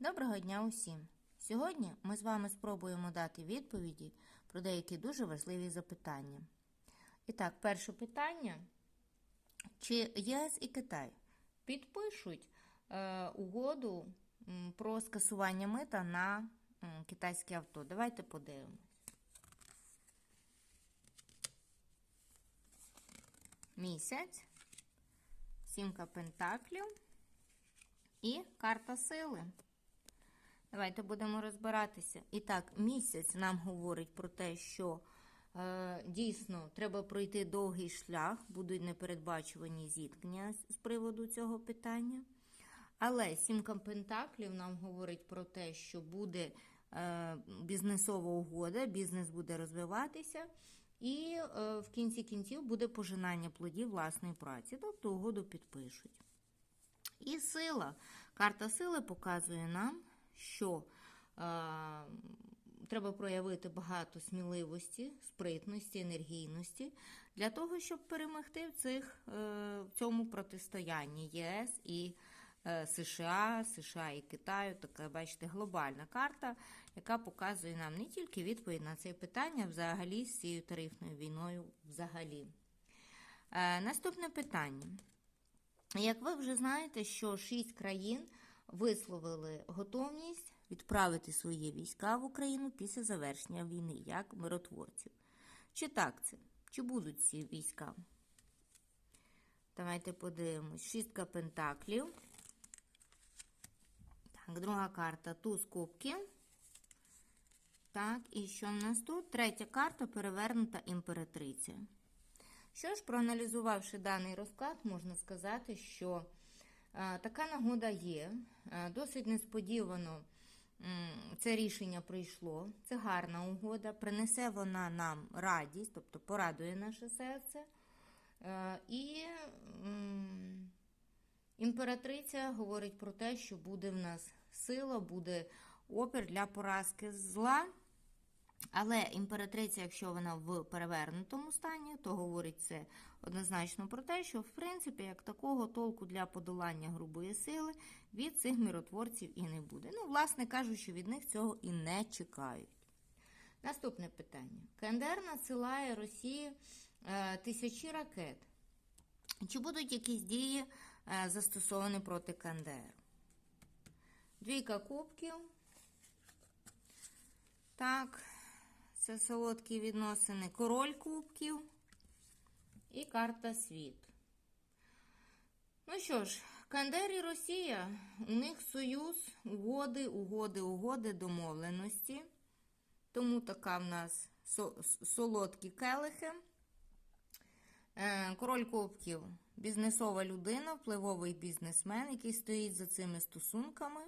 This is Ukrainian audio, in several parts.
Доброго дня усім! Сьогодні ми з вами спробуємо дати відповіді про деякі дуже важливі запитання. І так, перше питання: чи ЄС і Китай підпишуть е, угоду про скасування мита на китайське авто? Давайте подивимось. Місяць, сімка пентаклів і карта сили. Давайте будемо розбиратися. І так, місяць нам говорить про те, що е, дійсно треба пройти довгий шлях, будуть непередбачувані зіткнення з приводу цього питання. Але сімка пентаклів нам говорить про те, що буде е, бізнесова угода, бізнес буде розвиватися, і е, в кінці кінців буде пожинання плодів власної праці, тобто угоду підпишуть. І сила. Карта сили показує нам, що е, треба проявити багато сміливості, спритності, енергійності для того, щоб перемогти в, цих, е, в цьому протистоянні ЄС і е, США, США і Китаю. Така, бачите, глобальна карта, яка показує нам не тільки відповідь на це питання, а взагалі з цією тарифною війною взагалі. Наступне питання. Як ви вже знаєте, що шість країн висловили готовність відправити свої війська в Україну після завершення війни як миротворців. Чи так це? Чи будуть ці війська? Давайте подивимось. Шістка пентаклів. Так, друга карта туз кубків. Так, і що в нас тут? Третя карта перевернута імператриця. Що ж, проаналізувавши даний розклад, можна сказати, що така нагода є. Е, досить несподівано це рішення прийшло. Це гарна угода. Принесе вона нам радість, тобто порадує наше серце. Е, і імператриця говорить про те, що буде в нас сила, буде опір для поразки зла. Але імператриця, якщо вона в перевернутому стані, то говорить це однозначно про те, що в принципі як такого толку для подолання грубої сили від цих миротворців і не буде. Ну, власне кажучи, від них цього і не чекають. Наступне питання. КНДР надсилає Росії е, тисячі ракет. Чи будуть якісь дії е, застосовані проти КНДР? Двійка кубків. Так, це солодкі відносини. Король кубків і карта світ. Ну що ж, Кандер і Росія, у них союз, угоди, угоди, угоди, домовленості. Тому така в нас солодкі келихи. Е, Король Кубків бізнесова людина, впливовий бізнесмен, який стоїть за цими стосунками.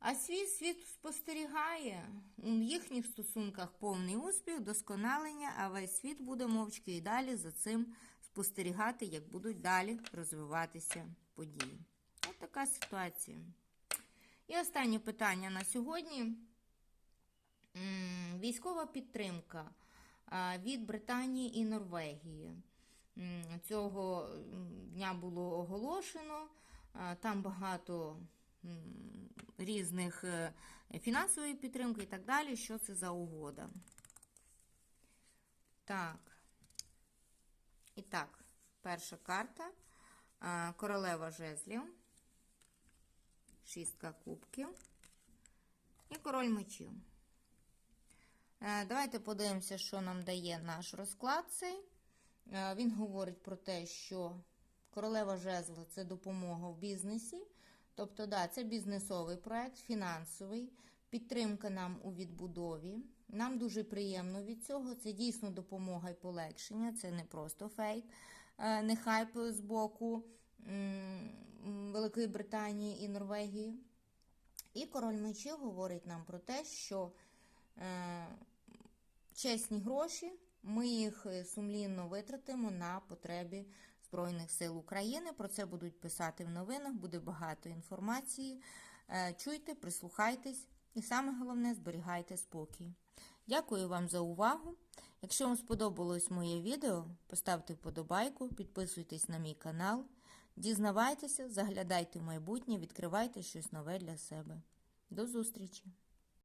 А свій світ спостерігає у їхніх стосунках повний успіх, досконалення, а весь світ буде мовчки і далі за цим спостерігати, як будуть далі розвиватися події. Ось така ситуація. І останнє питання на сьогодні. Військова підтримка від Британії і Норвегії. Цього дня було оголошено. Там багато різних е, фінансової підтримки і так далі. Що це за угода? Так. І так, перша карта. Королева жезлів. Шістка кубків. І король мечів. Е, Давайте подивимося, що нам дає наш розклад цей. Е, Він говорить про те, що королева жезла це допомога в бізнесі. Тобто, да, це бізнесовий проект, фінансовий, підтримка нам у відбудові. Нам дуже приємно від цього. Це дійсно допомога і полегшення, це не просто фейк, е, не хайп з боку Великої Британії і Норвегії. І король мечів говорить нам про те, що е, чесні гроші, ми їх е, сумлінно витратимо на потребі Збройних сил України. Про це будуть писати в новинах, буде багато інформації. Е, Чуйте, прислухайтесь і саме головне зберігайте спокій. Дякую вам за увагу. Якщо вам сподобалось моє відео, поставте вподобайку, підписуйтесь на мій канал. Дізнавайтеся, заглядайте в майбутнє, відкривайте щось нове для себе. До зустрічі!